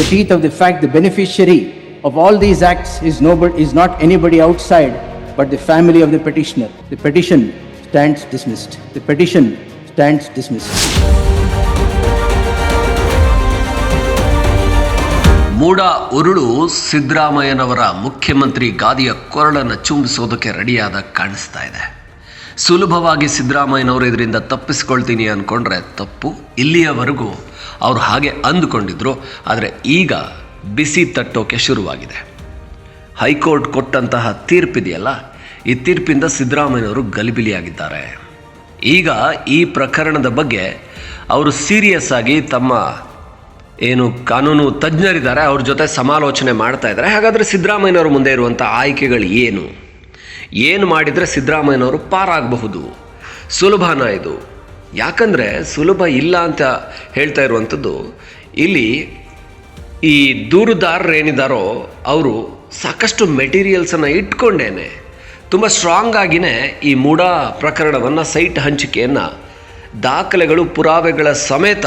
the teeth of the fact the beneficiary of all these acts is, nobody, is not anybody outside but the family of the petitioner. The petition stands dismissed. The petition stands dismissed. ಮೂಡ ಉರುಳು ಸಿದ್ದರಾಮಯ್ಯನವರ ಮುಖ್ಯಮಂತ್ರಿ ಗಾದಿಯ ಕೊರಳನ್ನು ಚುಂಬಿಸೋದಕ್ಕೆ ರೆಡಿಯಾದ ಕಾಣಿಸ್ತಾ ಇದೆ ಸುಲಭವಾಗಿ ಸಿದ್ದರಾಮಯ್ಯನವರು ಇದರಿಂದ ತಪ್ಪಿಸ್ಕೊಳ್ತೀನಿ ಅಂದ್ಕೊಂಡ್ರೆ ತಪ್ಪು. ಇಲ್ಲಿಯವರೆಗೂ ಅವರು ಹಾಗೆ ಅಂದುಕೊಂಡಿದ್ರು. ಆದರೆ ಈಗ ಬಿಸಿ ತಟ್ಟೋಕೆ ಶುರುವಾಗಿದೆ. ಹೈಕೋರ್ಟ್ ಕೊಟ್ಟಂತಹ ತೀರ್ಪಿದೆಯಲ್ಲ? ಈ ತೀರ್ಪಿಂದ ಸಿದ್ದರಾಮಯ್ಯನವರು ಗಲಿಬಿಲಿಯಾಗಿದ್ದಾರೆ. ಈಗ ಈ ಪ್ರಕರಣದ ಬಗ್ಗೆ ಅವರು ಸೀರಿಯಸ್ ಆಗಿ ತಮ್ಮ ಏನು ಕಾನೂನು ತಜ್ಞರಿದ್ದಾರೆ, ಅವ್ರ ಜೊತೆ ಸಮಾಲೋಚನೆ ಮಾಡ್ತಾ ಇದ್ದಾರೆ. ಹಾಗಾದರೆ ಸಿದ್ದರಾಮಯ್ಯನವರು ಮುಂದೆ ಇರುವಂಥ ಆಯ್ಕೆಗಳು ಏನು? ಏನು ಮಾಡಿದರೆ ಸಿದ್ದರಾಮಯ್ಯನವರು ಪಾರಾಗಬಹುದು? ಸುಲಭನ ಇದು. ಯಾಕಂದರೆ ಸುಲಭ ಇಲ್ಲ ಅಂತ ಹೇಳ್ತಾ ಇರುವಂಥದ್ದು, ಇಲ್ಲಿ ಈ ದೂರುದಾರರೇನಿದ್ದಾರೋ ಅವರು ಸಾಕಷ್ಟು ಮೆಟೀರಿಯಲ್ಸನ್ನು ಇಟ್ಕೊಂಡೇನೆ. ತುಂಬ ಸ್ಟ್ರಾಂಗ್ ಆಗಿನೇ ಈ ಮೂಡ ಪ್ರಕರಣವನ್ನು ಸೈಟ್ ಹಂಚಿಕೆಯನ್ನು ದಾಖಲೆಗಳು, ಪುರಾವೆಗಳ ಸಮೇತ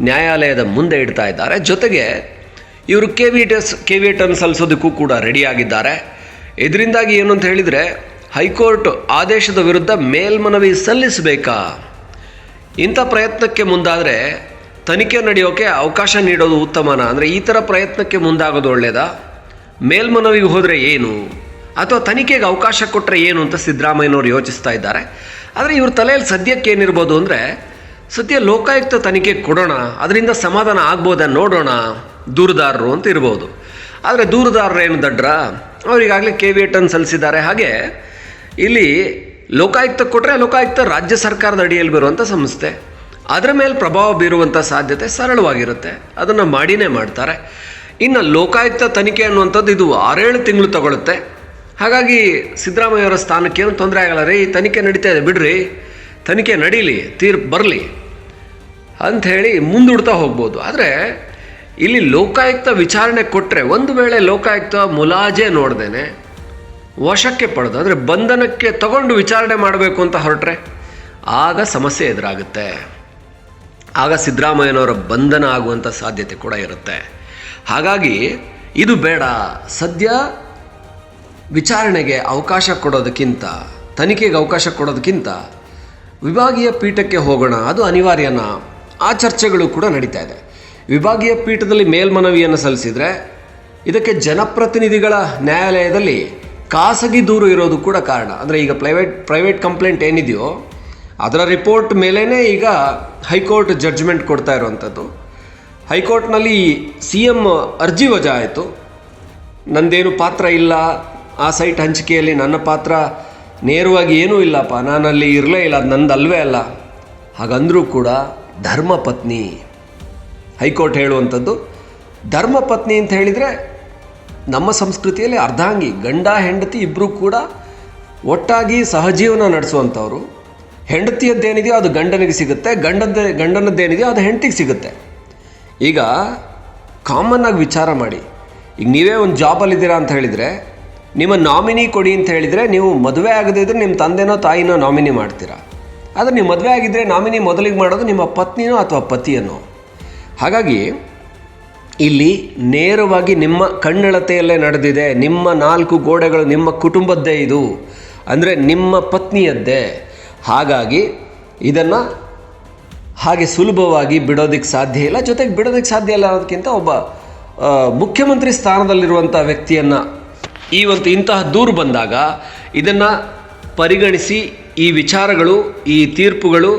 ನ್ಯಾಯಾಲಯದ ಮುಂದೆ ಇಡ್ತಾ ಇದ್ದಾರೆ. ಜೊತೆಗೆ ಇವರು ಕೆ ವಿ ಕೆ ವಿ ಸಲ್ಲಿಸೋದಕ್ಕೂ ಕೂಡ ರೆಡಿಯಾಗಿದ್ದಾರೆ ಇದರಿಂದಾಗಿ ಏನು ಅಂತ ಹೇಳಿದರೆ, ಹೈಕೋರ್ಟ್ ಆದೇಶದ ವಿರುದ್ಧ ಮೇಲ್ಮನವಿ ಸಲ್ಲಿಸಬೇಕಾ? ಇಂಥ ಪ್ರಯತ್ನಕ್ಕೆ ಮುಂದಾದರೆ ತನಿಖೆ ನಡೆಯೋಕೆ ಅವಕಾಶ ನೀಡೋದು ಉತ್ತಮನ? ಅಂದರೆ ಈ ಥರ ಪ್ರಯತ್ನಕ್ಕೆ ಮುಂದಾಗೋದು ಒಳ್ಳೆಯದಾ ಮೇಲ್ಮನವಿಗೆ ಹೋದರೆ ಏನು? ಅಥವಾ ತನಿಖೆಗೆ ಅವಕಾಶ ಕೊಟ್ಟರೆ ಏನು ಅಂತ ಸಿದ್ದರಾಮಯ್ಯನವರು ಯೋಚಿಸ್ತಾ ಇದ್ದಾರೆ. ಆದರೆ ಇವ್ರ ತಲೆಯಲ್ಲಿ ಸದ್ಯಕ್ಕೆ ಏನಿರ್ಬೋದು ಅಂದರೆ, ಸದ್ಯ ಲೋಕಾಯುಕ್ತ ತನಿಖೆ ಕೊಡೋಣ, ಅದರಿಂದ ಸಮಾಧಾನ ಆಗ್ಬೋದಾ ನೋಡೋಣ, ದೂರುದಾರರು ಅಂತ ಇರ್ಬೋದು. ಆದರೆ ದೂರುದಾರರು ಏನು ದಡ್ರ? ಅವರಿಗಾಗಲೇ ಕೆ ವಿ ಟನ್ ಸಲ್ಲಿಸಿದ್ದಾರೆ. ಹಾಗೆ ಇಲ್ಲಿ ಲೋಕಾಯುಕ್ತ ಕೊಟ್ಟರೆ ಲೋಕಾಯುಕ್ತ ರಾಜ್ಯ ಸರ್ಕಾರದ ಅಡಿಯಲ್ಲಿ ಬರುವಂಥ ಸಂಸ್ಥೆ. ಅದರ ಮೇಲೆ ಪ್ರಭಾವ ಬೀರುವಂಥ ಸಾಧ್ಯತೆ ಸರಳವಾಗಿರುತ್ತೆ. ಅದನ್ನು ಮಾಡಿನೇ ಮಾಡ್ತಾರೆ. ಇನ್ನು ಲೋಕಾಯುಕ್ತ ತನಿಖೆ ಅನ್ನುವಂಥದ್ದು ಇದು ಆರೇಳು ತಿಂಗಳು ತಗೊಳುತ್ತೆ. ಹಾಗಾಗಿ ಸಿದ್ದರಾಮಯ್ಯವರ ಸ್ಥಾನಕ್ಕೆ ಏನು ತೊಂದರೆ ಆಗಲ್ಲ. ರೀ ತನಿಖೆ ನಡೀತಾ ಇದೆ. ಬಿಡ್ರಿ, ತನಿಖೆ ನಡೀಲಿ ತೀರ್ಪು ಬರಲಿ ಅಂಥೇಳಿ ಮುಂದೂಡ್ತಾ ಹೋಗ್ಬೋದು. ಆದರೆ ಇಲ್ಲಿ ಲೋಕಾಯುಕ್ತ ವಿಚಾರಣೆ ಕೊಟ್ಟರೆ ಒಂದು ವೇಳೆ ಲೋಕಾಯುಕ್ತ ಮುಲಾಜೆ ನೋಡ್ದೇನೆ ವಶಕ್ಕೆ ಪಡೆದು, ಅಂದರೆ ಬಂಧನಕ್ಕೆ ತಗೊಂಡು ವಿಚಾರಣೆ ಮಾಡಬೇಕು ಅಂತ ಹೊರಟ್ರೆ ಆಗ ಸಮಸ್ಯೆ ಎದುರಾಗುತ್ತೆ. ಆಗ ಸಿದ್ದರಾಮಯ್ಯನವರ ಬಂಧನ ಆಗುವಂಥ ಸಾಧ್ಯತೆ ಕೂಡ ಇರುತ್ತೆ. ಹಾಗಾಗಿ ಇದು ಬೇಡ. ಸದ್ಯ ವಿಚಾರಣೆಗೆ ಅವಕಾಶ ಕೊಡೋದಕ್ಕಿಂತ, ತನಿಖೆಗೆ ಅವಕಾಶ ಕೊಡೋದಕ್ಕಿಂತ ವಿಭಾಗೀಯ ಪೀಠಕ್ಕೆ ಹೋಗೋಣ, ಅದು ಅನಿವಾರ್ಯನ ಆ ಚರ್ಚೆಗಳು ಕೂಡ ನಡೀತಾ ಇದೆ. ವಿಭಾಗೀಯ ಪೀಠದಲ್ಲಿ ಮೇಲ್ಮನವಿಯನ್ನು ಸಲ್ಲಿಸಿದರೆ ಇದಕ್ಕೆ ಜನಪ್ರತಿನಿಧಿಗಳ ನ್ಯಾಯಾಲಯದಲ್ಲಿ ಖಾಸಗಿ ದೂರು ಇರೋದು ಕೂಡ ಕಾರಣ. ಅಂದರೆ ಈಗ ಪ್ರೈವೇಟ್ ಪ್ರೈವೇಟ್ ಕಂಪ್ಲೇಂಟ್ ಏನಿದೆಯೋ, ಅದರ ರಿಪೋರ್ಟ್ ಮೇಲೇ ಈಗ ಹೈಕೋರ್ಟ್ ಜಡ್ಜ್ಮೆಂಟ್ ಕೊಡ್ತಾ ಇರುವಂಥದ್ದು. ಹೈಕೋರ್ಟ್ನಲ್ಲಿ ಸಿ ಎಂ ಅರ್ಜಿ ವಜಾ ಆಯಿತು. ನಂದೇನು ಪಾತ್ರ ಇಲ್ಲ. ಆ ಸೈಟ್ ಹಂಚಿಕೆಯಲ್ಲಿ ನನ್ನ ಪಾತ್ರ ನೇರವಾಗಿ ಏನೂ ಇಲ್ಲಪ್ಪ. ನಾನಲ್ಲಿ ಇರಲೇ ಇಲ್ಲ. ಅದು ನಂದು ಅಲ್ವೇ ಅಲ್ಲ. ಹಾಗಂದರೂ ಕೂಡ ಧರ್ಮಪತ್ನಿ ಹೈಕೋರ್ಟ್ ಹೇಳುವಂಥದ್ದು, ಧರ್ಮಪತ್ನಿ ಅಂತ ಹೇಳಿದರೆ ನಮ್ಮ ಸಂಸ್ಕೃತಿಯಲ್ಲಿ ಅರ್ಧಾಂಗಿ, ಗಂಡ, ಹೆಂಡತಿ ಇಬ್ಬರೂ ಕೂಡ ಒಟ್ಟಾಗಿ ಸಹಜೀವನ ನಡೆಸುವಂಥವ್ರು. ಹೆಂಡತಿಯದ್ದೇನಿದೆಯೋ ಅದು ಗಂಡನಿಗೆ ಸಿಗುತ್ತೆ ಗಂಡದ ಗಂಡನದ್ದೇನಿದೆಯೋ ಅದು ಹೆಂಡತಿಗೆ ಸಿಗುತ್ತೆ. ಈಗ ಕಾಮನ್ ಆಗಿ ವಿಚಾರ ಮಾಡಿ, ಈಗ ನೀವೇ ಒಂದು ಜಾಬಲ್ಲಿದ್ದೀರಾ ಅಂತ ಹೇಳಿದರೆ, ನಿಮ್ಮ ನಾಮಿನಿ ಕೊಡಿ ಅಂತ ಹೇಳಿದರೆ, ನೀವು ಮದುವೆ ಆಗದೇ ಇದ್ದರೆ ನಿಮ್ಮ ತಂದೆನೋ ತಾಯಿನೋ ನಾಮಿನಿ ಮಾಡ್ತೀರಾ. ಆದರೆ ನೀವು ಮದುವೆ ಆಗಿದ್ದರೆ ನಾಮಿನಿ ಮೊದಲಿಗೆ ಮಾಡೋದು ನಿಮ್ಮ ಪತ್ನಿನೋ ಅಥವಾ ಪತಿಯನ್ನೋ ಹಾಗಾಗಿ ಇಲ್ಲಿ ನೇರವಾಗಿ ನಿಮ್ಮ ಕಣ್ಣಳತೆಯಲ್ಲೇ ನಡೆದಿದೆ, ನಿಮ್ಮ ನಾಲ್ಕು ಗೋಡೆಗಳು, ನಿಮ್ಮ ಕುಟುಂಬದ್ದೇ ಇದು, ಅಂದರೆ ನಿಮ್ಮ ಪತ್ನಿಯದ್ದೇ. ಹಾಗಾಗಿ ಇದನ್ನು ಹಾಗೆ ಸುಲಭವಾಗಿ ಬಿಡೋದಕ್ಕೆ ಸಾಧ್ಯ ಇಲ್ಲ, ಜೊತೆಗೆ ಬಿಡೋದಕ್ಕೆ ಸಾಧ್ಯ ಇಲ್ಲ ಅನ್ನೋದಕ್ಕಿಂತ ಒಬ್ಬ ಮುಖ್ಯಮಂತ್ರಿ ಸ್ಥಾನದಲ್ಲಿರುವಂಥ ವ್ಯಕ್ತಿಯನ್ನು ಈ ಒಂದು ಇಂತಹ ದೂರು ಬಂದಾಗ ಇದನ್ನು ಪರಿಗಣಿಸಿ ಈ ವಿಚಾರಗಳು, ಈ ತೀರ್ಪುಗಳು,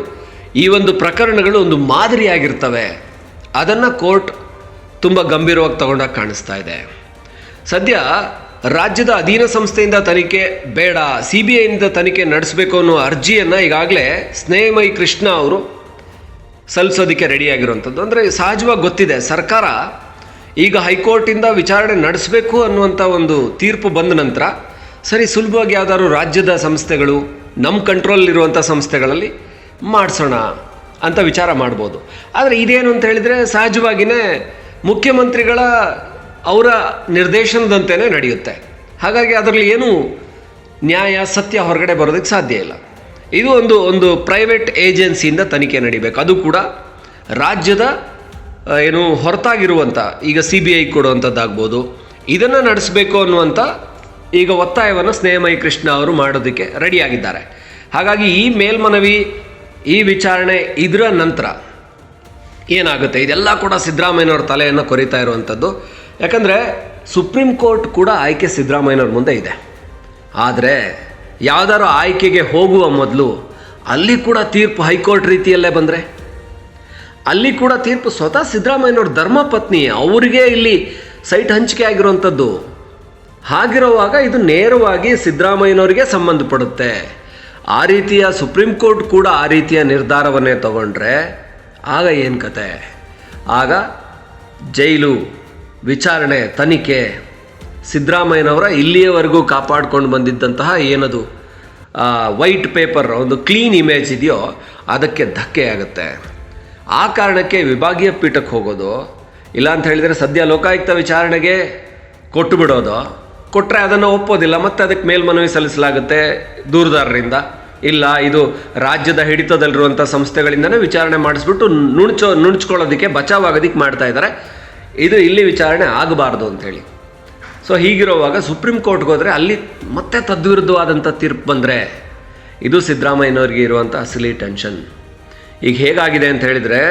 ಈ ಒಂದು ಪ್ರಕರಣಗಳು ಒಂದು ಮಾದರಿಯಾಗಿರ್ತವೆ. ಅದನ್ನು ಕೋರ್ಟ್ ತುಂಬ ಗಂಭೀರವಾಗಿ ತಗೊಂಡಾಗ ಕಾಣಿಸ್ತಾ ಇದೆ. ಸದ್ಯ ರಾಜ್ಯದ ಅಧೀನ ಸಂಸ್ಥೆಯಿಂದ ತನಿಖೆ ಬೇಡ ಸಿ ಬಿ ಐಯಿಂದ ತನಿಖೆ ನಡೆಸಬೇಕು ಅನ್ನೋ ಅರ್ಜಿಯನ್ನು ಈಗಾಗಲೇ ಸ್ನೇಹಮಯಿ ಕೃಷ್ಣ ಅವರು ಸಲ್ಲಿಸೋದಕ್ಕೆ ರೆಡಿಯಾಗಿರುವಂಥದ್ದು. ಅಂದರೆ ಸಹಜವಾಗಿ ಗೊತ್ತಿದೆ, ಸರ್ಕಾರ ಈಗ ಹೈಕೋರ್ಟಿಂದ ವಿಚಾರಣೆ ನಡೆಸಬೇಕು ಅನ್ನುವಂಥ ಒಂದು ತೀರ್ಪು ಬಂದ ನಂತರ ಸರಿ, ಸುಲಭವಾಗಿ ಯಾವ್ದಾದ್ರು ರಾಜ್ಯದ ಸಂಸ್ಥೆಗಳು ನಮ್ಮ ಕಂಟ್ರೋಲ್ ಇರುವಂಥ ಸಂಸ್ಥೆಗಳಲ್ಲಿ ಮಾಡಿಸೋಣ. ಅಂತ ವಿಚಾರ ಮಾಡ್ಬೋದು. ಆದರೆ ಇದೇನು ಅಂತ ಹೇಳಿದರೆ ಸಹಜವಾಗಿಯೇ ಮುಖ್ಯಮಂತ್ರಿಗಳ ಅವರ ನಿರ್ದೇಶನದಂತೆಯೇ ನಡೆಯುತ್ತೆ. ಹಾಗಾಗಿ ಅದರಲ್ಲಿ ಏನು ನ್ಯಾಯ, ಸತ್ಯ ಹೊರಗಡೆ ಬರೋದಕ್ಕೆ ಸಾಧ್ಯ ಇಲ್ಲ. ಇದು ಒಂದು ಒಂದು ಪ್ರೈವೇಟ್ ಏಜೆನ್ಸಿಯಿಂದ ತನಿಖೆ ನಡಿಬೇಕು. ಅದು ಕೂಡ ರಾಜ್ಯದ ಏನು ಹೊರತಾಗಿರುವಂಥ ಈಗ ಸಿ ಬಿ ಐ ಕೊಡುವಂಥದ್ದಾಗ್ಬೋದು ಇದನ್ನು ನಡೆಸಬೇಕು ಅನ್ನುವಂಥ ಈಗ ಒತ್ತಾಯವನ್ನು ಸ್ನೇಹಮಯಿ ಕೃಷ್ಣ ಅವರು ಮಾಡೋದಕ್ಕೆ ರೆಡಿಯಾಗಿದ್ದಾರೆ. ಹಾಗಾಗಿ ಈ ಮೇಲ್ಮನವಿ ಈ ವಿಚಾರಣೆ ಇದರ ನಂತರ ಏನಾಗುತ್ತೆ? ಇದೆಲ್ಲ ಕೂಡ ಸಿದ್ದರಾಮಯ್ಯನವ್ರ ತಲೆಯನ್ನು ಕೊರಿತಾ ಇರುವಂಥದ್ದು. ಯಾಕಂದರೆ ಸುಪ್ರೀಂ ಕೋರ್ಟ್ ಕೂಡ ಆಯ್ಕೆ ಸಿದ್ದರಾಮಯ್ಯನವ್ರ ಮುಂದೆ ಇದೆ. ಆದರೆ ಯಾವ್ದಾದ್ರು ಆಯ್ಕೆಗೆ ಹೋಗುವ ಮೊದಲು ಅಲ್ಲಿ ಕೂಡ ತೀರ್ಪು ಹೈಕೋರ್ಟ್ ರೀತಿಯಲ್ಲೇ ಬಂದರೆ? ಅಲ್ಲಿ ಕೂಡ ತೀರ್ಪು ಸ್ವತಃ ಸಿದ್ದರಾಮಯ್ಯನವ್ರ ಧರ್ಮಪತ್ನಿ ಅವರಿಗೆ ಇಲ್ಲಿ ಸೈಟ್ ಹಂಚಿಕೆ ಆಗಿರುವಂಥದ್ದು. ಹಾಗಿರುವಾಗ ಇದು ನೇರವಾಗಿ ಸಿದ್ದರಾಮಯ್ಯನವರಿಗೆ ಸಂಬಂಧಪಡುತ್ತೆ. ಆ ರೀತಿಯ ಸುಪ್ರೀಂ ಕೋರ್ಟ್ ಕೂಡ ಆ ರೀತಿಯ ನಿರ್ಧಾರವನ್ನೇ ತಗೊಂಡ್ರೆ ಆಗ ಏನು ಕತೆ? ಆಗ ಜೈಲು ವಿಚಾರಣೆ ತನಿಖೆ. ಸಿದ್ದರಾಮಯ್ಯನವರ ಇಲ್ಲಿಯವರೆಗೂ ಕಾಪಾಡ್ಕೊಂಡು ಬಂದಿದ್ದಂತಹ ಏನದು ವೈಟ್ ಪೇಪರ್ ಒಂದು ಕ್ಲೀನ್ ಇಮೇಜ್ ಇದೆಯೋ ಅದಕ್ಕೆ ಧಕ್ಕೆ ಆಗುತ್ತೆ. ಆ ಕಾರಣಕ್ಕೆ ವಿಭಾಗೀಯ ಪೀಠಕ್ಕೆ ಹೋಗೋದು, ಇಲ್ಲ ಅಂತ ಹೇಳಿದರೆ ಸದ್ಯ ಲೋಕಾಯುಕ್ತ ವಿಚಾರಣೆಗೆ ಕೊಟ್ಟು ಬಿಡೋದು ಕೊಟ್ಟರೆ ಅದನ್ನು ಒಪ್ಪೋದಿಲ್ಲ, ಮತ್ತೆ ಅದಕ್ಕೆ ಮೇಲ್ಮನವಿ ಸಲ್ಲಿಸಲಾಗುತ್ತೆ ದೂರದಾರರಿಂದ. ಇಲ್ಲ, ಇದು ರಾಜ್ಯದ ಹಿಡಿತದಲ್ಲಿರುವಂಥ ಸಂಸ್ಥೆಗಳಿಂದನೇ ವಿಚಾರಣೆ ಮಾಡಿಸ್ಬಿಟ್ಟು ನುಣ್ಚೋ, ನುಣ್ಚ್ಕೊಳ್ಳೋದಕ್ಕೆ ಬಚಾವಾಗೋದಕ್ಕೆ ಮಾಡ್ತಾ ಇದ್ದಾರೆ. ಇದು ಇಲ್ಲಿ ವಿಚಾರಣೆ ಆಗಬಾರ್ದು ಅಂಥೇಳಿ ಸೊ ಹೀಗಿರುವಾಗ ಸುಪ್ರೀಂ ಕೋರ್ಟ್ಗೆ ಹೋದರೆ ಅಲ್ಲಿ ಮತ್ತೆ ತದ್ವಿರುದ್ಧವಾದಂಥ ತೀರ್ಪು ಬಂದರೆ ಇದು ಸಿದ್ದರಾಮಯ್ಯನವ್ರಿಗೆ ಇರುವಂಥ ಅಸಲಿ ಟೆನ್ಷನ್ ಈಗ ಹೇಗಾಗಿದೆ ಅಂತ ಹೇಳಿದರೆ,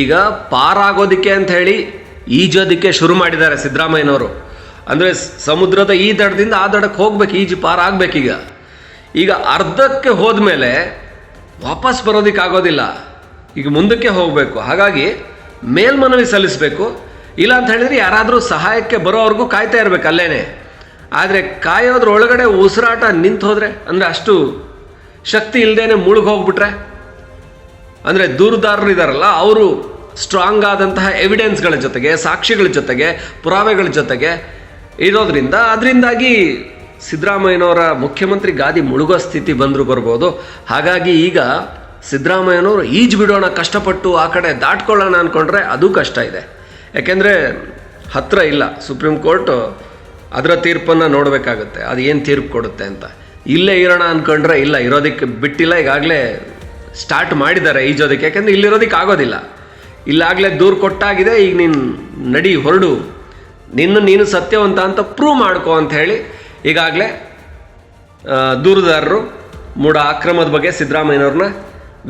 ಈಗ ಪಾರಾಗೋದಕ್ಕೆ ಅಂತ ಹೇಳಿ ಈಜೋದಕ್ಕೆ ಶುರು ಮಾಡಿದ್ದಾರೆ ಸಿದ್ದರಾಮಯ್ಯನವರು. ಅಂದರೆ ಸಮುದ್ರದ ಈ ದಡದಿಂದ ಆ ದಡಕ್ಕೆ ಹೋಗ್ಬೇಕು, ಈಜು ಪಾರಾಗಬೇಕೀಗ ಈಗ ಅರ್ಧಕ್ಕೆ ಹೋದ ಮೇಲೆ ವಾಪಸ್ ಬರೋದಕ್ಕೆ ಆಗೋದಿಲ್ಲ ಈಗ ಮುಂದಕ್ಕೆ ಹೋಗಬೇಕು. ಹಾಗಾಗಿ ಮೇಲ್ಮನವಿ ಸಲ್ಲಿಸಬೇಕು. ಇಲ್ಲ ಅಂತ ಹೇಳಿದ್ರೆ ಯಾರಾದರೂ ಸಹಾಯಕ್ಕೆ ಬರೋವರೆಗೂ ಕಾಯ್ತಾ ಇರಬೇಕು ಅಲ್ಲೇ ಆದರೆ ಕಾಯೋದ್ರ ಒಳಗಡೆ ಉಸಿರಾಟ ನಿಂತು ಹೋದರೆ, ಅಂದರೆ ಅಷ್ಟು ಶಕ್ತಿ ಇಲ್ಲದೇನೆ ಮುಳುಗಿ ಹೋಗ್ಬಿಟ್ರೆ, ಅಂದರೆ ದೂರದಾರರು ಇದ್ದಾರಲ್ಲ ಅವರು ಸ್ಟ್ರಾಂಗ್ ಆದಂತಹ ಎವಿಡೆನ್ಸ್ಗಳ ಜೊತೆಗೆ, ಸಾಕ್ಷಿಗಳ ಜೊತೆಗೆ, ಪುರಾವೆಗಳ ಜೊತೆಗೆ ಇರೋದ್ರಿಂದ ಅದರಿಂದಾಗಿ ಸಿದ್ದರಾಮಯ್ಯನವರ ಮುಖ್ಯಮಂತ್ರಿ ಗಾದಿ ಮುಳುಗೋ ಸ್ಥಿತಿ ಬಂದರೂ ಬರ್ಬೋದು. ಹಾಗಾಗಿ ಈಗ ಸಿದ್ದರಾಮಯ್ಯನವರು ಈಜು ಬಿಡೋಣ, ಕಷ್ಟಪಟ್ಟು ಆ ಕಡೆ ದಾಟ್ಕೊಳ್ಳೋಣ ಅಂದ್ಕೊಂಡ್ರೆ ಅದು ಕಷ್ಟ ಇದೆ. ಯಾಕೆಂದರೆ ಹತ್ತಿರ ಇಲ್ಲ, ಸುಪ್ರೀಂ ಕೋರ್ಟ್ ಅದರ ತೀರ್ಪನ್ನು ನೋಡಬೇಕಾಗುತ್ತೆ. ಅದು ಏನು ತೀರ್ಪು ಕೊಡುತ್ತೆ ಅಂತ. ಇಲ್ಲೇ ಇರೋಣ ಅಂದ್ಕೊಂಡ್ರೆ ಇಲ್ಲ ಇರೋದಕ್ಕೆ ಬಿಟ್ಟಿಲ್ಲ, ಈಗಾಗಲೇ ಸ್ಟಾರ್ಟ್ ಮಾಡಿದ್ದಾರೆ ಈಜೋದಕ್ಕೆ ಯಾಕೆಂದರೆ ಇಲ್ಲಿರೋದಕ್ಕೆ ಆಗೋದಿಲ್ಲ. ಇಲ್ಲಾಗಲೇ ದೂರು ಕೊಟ್ಟಾಗಿದೆ, ಈಗ ನೀನು ನಡಿ ಹೊರಡು. ನಿನ್ನ ನೀನು ಸತ್ಯವಂತ ಅಂತ ಪ್ರೂವ್ ಮಾಡ್ಕೋ ಅಂತ ಹೇಳಿ ಈಗಾಗಲೇ ದೂರದಾರರು ಮೂಡ ಅಕ್ರಮದ ಬಗ್ಗೆ ಸಿದ್ದರಾಮಯ್ಯನವ್ರನ್ನ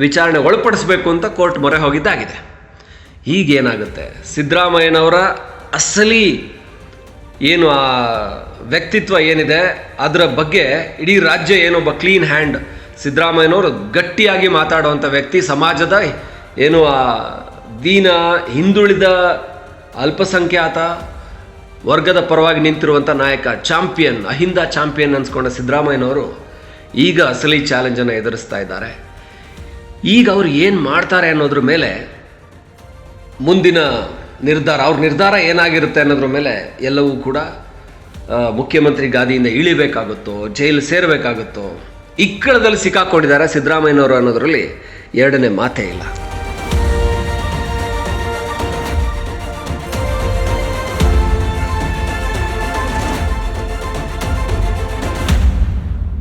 ವಿಚಾರಣೆ ಒಳಪಡಿಸಬೇಕು ಅಂತ ಕೋರ್ಟ್ ಮೊರೆ ಹೋಗಿದ್ದಾಗಿದೆ. ಈಗೇನಾಗುತ್ತೆ? ಸಿದ್ದರಾಮಯ್ಯನವರ ಅಸಲಿ ಏನು ಆ ವ್ಯಕ್ತಿತ್ವ ಏನಿದೆ, ಅದರ ಬಗ್ಗೆ ಇಡೀ ರಾಜ್ಯ ಏನೊಬ್ಬ ಕ್ಲೀನ್ ಹ್ಯಾಂಡ್ ಸಿದ್ದರಾಮಯ್ಯನವರು ಗಟ್ಟಿಯಾಗಿ ಮಾತಾಡುವಂಥ ವ್ಯಕ್ತಿ, ಸಮಾಜದ ಏನು ಆ ದೀನ ಹಿಂದುಳಿದ ಅಲ್ಪಸಂಖ್ಯಾತ ವರ್ಗದ ಪರವಾಗಿ ನಿಂತಿರುವಂಥ ನಾಯಕ ಚಾಂಪಿಯನ್, ಅಹಿಂದ ಚಾಂಪಿಯನ್ ಅನ್ಸ್ಕೊಂಡ ಸಿದ್ದರಾಮಯ್ಯನವರು ಈಗ ಅಸಲಿ ಚಾಲೆಂಜನ್ನು ಎದುರಿಸ್ತಾ ಇದ್ದಾರೆ. ಈಗ ಅವ್ರು ಏನು ಮಾಡ್ತಾರೆ ಅನ್ನೋದ್ರ ಮೇಲೆ ಮುಂದಿನ ನಿರ್ಧಾರ, ಅವ್ರ ನಿರ್ಧಾರ ಏನಾಗಿರುತ್ತೆ ಅನ್ನೋದ್ರ ಮೇಲೆ ಎಲ್ಲವೂ ಕೂಡ ಮುಖ್ಯಮಂತ್ರಿ ಗಾದಿಯಿಂದ ಇಳಿಬೇಕಾಗುತ್ತೋ, ಜೈಲು ಸೇರಬೇಕಾಗುತ್ತೋ, ಇಕ್ಕಳದಲ್ಲಿ ಸಿಕ್ಕಾಕೊಂಡಿದ್ದಾರೆ ಸಿದ್ದರಾಮಯ್ಯನವರು ಅನ್ನೋದರಲ್ಲಿ ಎರಡನೇ ಮಾತೇ ಇಲ್ಲ.